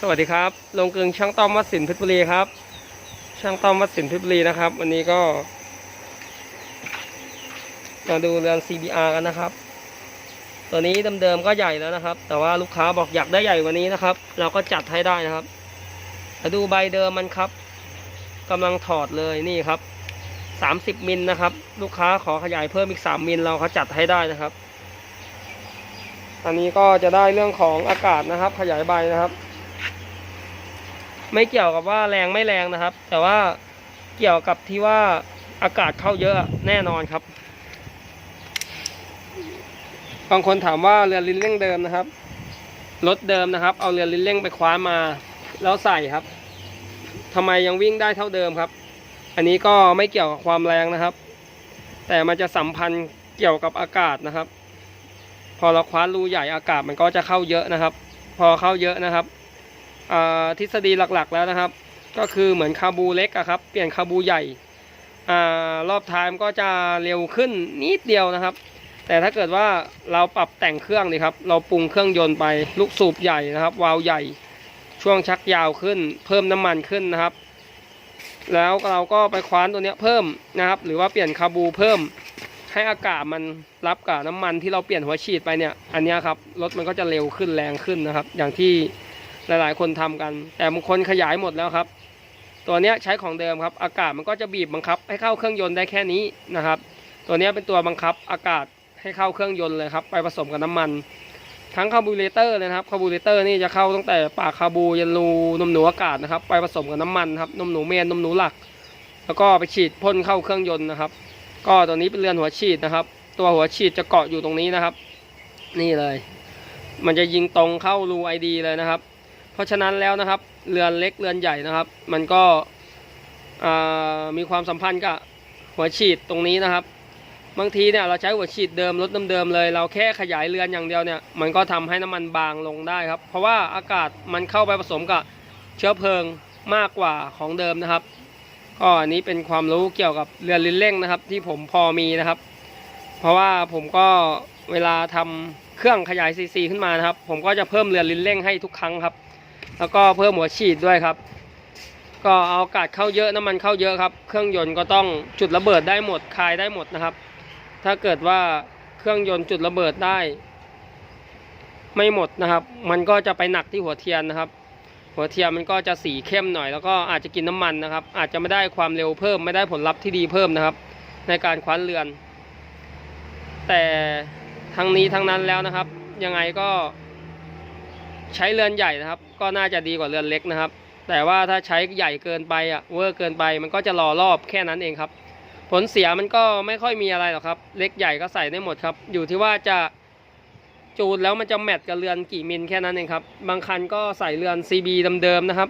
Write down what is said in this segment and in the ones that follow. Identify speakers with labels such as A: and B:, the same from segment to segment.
A: สวัสดีครับ ลงกึงช่างต้อมวัดสินเพชรบุรีครับ ช่างต้อมวัดสินเพชรบุรีนะครับ วันนี้ก็มาดูเรือน CBR กันนะครับ ตัวนี้เดิมๆก็ใหญ่แล้วนะครับ แต่ว่าลูกค้าบอกอยากได้ใหญ่กว่านี้นะครับ เราก็จัดให้ได้นะครับมาดูใบเดิมมันครับกำลังถอดเลยนี่ครับ30มิลนะครับ ลูกค้าขอขยายเพิ่มอีก3มิลเราเขาจัดให้ได้นะครับ อันนี้ก็จะได้เรื่องของอากาศนะครับ ขยายใบนะครับ ไม่เกี่ยวกับว่าแรงไม่แรงนะครับ แต่ว่าเกี่ยวกับที่ว่าอากาศเข้าเยอะแน่นอนครับ บางคนถามว่าเรือลิ้นเร่งเดิมนะครับ รถเดิมนะครับ เอาเรือลิ้นเร่งไปคว้ามาแล้วใส่ครับทำไมยังวิ่งได้เท่าเดิมครับ อันนี้ก็ไม่เกี่ยวกับความแรงนะครับ แต่มันจะสัมพันธ์เกี่ยวกับอากาศนะครับ พอเราคว้ารูใหญ่อากาศมันก็จะเข้าเยอะนะครับ พอเข้าเยอะนะครับ ทฤษฎีหลักๆแล้วนะครับ ก็คือเหมือนคาบูเล็กอะครับ เปลี่ยนคาบูใหญ่รอบท้ายมันก็จะเร็วขึ้นนิดเดียวนะครับ แต่ถ้าเกิดว่าเราปรับแต่งเครื่องนี่ครับ เราปรุงเครื่องยนต์ไปลูกสูบใหญ่นะครับ วาล์วใหญ่ ช่วงชักยาวขึ้น เพิ่มน้ำมันขึ้นนะครับ แล้วเราก็ไปคว้านตัวเนี้ยเพิ่มนะครับ หรือว่าเปลี่ยนคาบูเพิ่มให้อากาศมันรับกับน้ำมันที่เราเปลี่ยนหัวฉีดไปเนี่ย อันนี้ครับรถมันก็จะเร็วขึ้นแรงขึ้นนะครับ อย่างที่ หลายๆ คนทำกัน แต่บางคนขยายหมดแล้วครับ ตัวนี้ใช้ของเดิมครับ อากาศมันก็จะบีบบังคับ ให้เข้าเครื่องยนต์ได้แค่นี้นะครับ ตัวนี้เป็นตัวบังคับอากาศให้เข้าเครื่องยนต์เลยครับ ไปผสมกับน้ำมัน ทั้งคาร์บูเรเตอร์เลยนะครับคาร์บูเรเตอร์นี่จะเข้าตั้งแต่ปากคาบูยันรูนมหนูอากาศนะครับ ไปผสมกับน้ำมันครับนมหนูเมนนมหนูหลัก แล้วก็ไปฉีดพ่นเข้าเครื่องยนต์นะครับ ก็ตัวนี้เป็นเรือนหัวฉีดนะครับ ตัวหัวฉีดจะเกาะอยู่ตรงนี้นะครับ นี่เลย มันจะยิงตรงเข้ารูไอดีเลยนะครับ เพราะฉะนั้นแล้วนะครับ เรือนเล็กเรือนใหญ่นะครับ มันก็มีความสัมพันธ์กับหัวฉีดตรงนี้นะครับ บางทีเนี่ยเราใช้หัวฉีดเดิมรถเดิมๆเลย เราแค่ขยายเรือนอย่างเดียวเนี่ยมันก็ทำให้น้ำมันบางลงได้ครับ เพราะว่าอากาศมันเข้าไปผสมกับเชื้อเพลิงมากกว่าของเดิมนะครับก็อันนี้เป็นความรู้เกี่ยวกับเรือนลิ้นเร่งนะครับ ที่ผมพอมีนะครับ เพราะว่าผมก็เวลาทำเครื่องขยายซีซีขึ้นมานะครับ ผมก็จะเพิ่มเรือนลิ้นเร่งให้ทุกครั้งครับ แล้วก็เพิ่มหัวฉีดด้วยครับ ก็เอาอากาศเข้าเยอะน้ำมันเข้าเยอะครับ เครื่องยนต์ก็ต้องจุดระเบิดได้หมดคายได้หมดนะครับ ถ้าเกิดว่าเครื่องยนต์จุดระเบิดได้ ไม่หมดนะครับ มันก็จะไปหนักที่หัวเทียนนะครับ หัวเทียนมันก็จะสีเข้มหน่อย แล้วก็อาจจะกินน้ำมันนะครับ อาจจะไม่ได้ความเร็วเพิ่มไม่ได้ผลลัพธ์ที่ดีเพิ่มนะครับ ในการคว้านเรือน แต่ทั้งนี้ทั้งนั้นแล้วนะครับ ยังไงก็ ใช้เรือนใหญ่นะครับ ก็น่าจะดีกว่าเรือนเล็กนะครับ แต่ว่าถ้าใช้ใหญ่เกินไปอะเวอร์เกินไปมันก็จะรอรอบแค่นั้นเองครับ ผลเสียมันก็ไม่ค่อยมีอะไรหรอกครับ เล็กใหญ่ก็ใส่ได้หมดครับ อยู่ที่ว่าจะจูนแล้วมันจะแมทกับเรือนกี่มิลแค่นั้นเองครับ บางคันก็ใส่เรือน CB เดิมๆนะครับ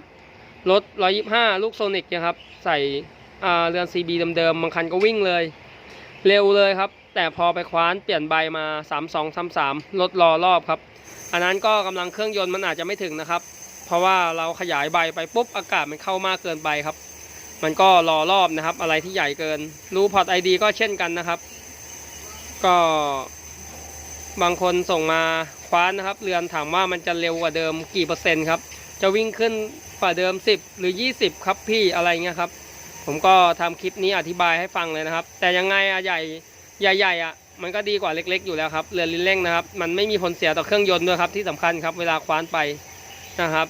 A: รถ 125 ลูกโซนิกนะครับ ใส่อ่าเรือน CB เดิมๆ บางคันก็วิ่งเลย เร็วเลยครับ แต่พอไปคว้านเปลี่ยนใบมา 32 33รถรอรอบครับ อันนั้นก็กำลังเครื่องยนต์มันอาจจะไม่ถึงนะครับ เพราะว่าเราขยายใบไปปุ๊บอากาศมันเข้ามากเกินไปครับ มันก็รอรอบนะครับ อะไรที่ใหญ่เกิน รูพอร์ตไอดีก็เช่นกันนะครับ ก็บางคนส่งมาคว้านนะครับ เรือนถามว่ามันจะเร็วกว่าเดิมกี่เปอร์เซ็นต์ครับ จะวิ่งขึ้นกว่าเดิม 10 หรือ 20 ครับพี่อะไรเงี้ยครับ ผมก็ทำคลิปนี้อธิบายให้ฟังเลยนะครับ แต่ยังไงอะใหญ่ ใหญ่ๆอะมันก็ดีกว่าเล็ก ๆ อยู่แล้วครับเรือลิ้นเร่งนะครับ มันไม่มีผลเสียต่อเครื่องยนต์ด้วยครับที่สำคัญครับเวลาคว้านไปนะครับ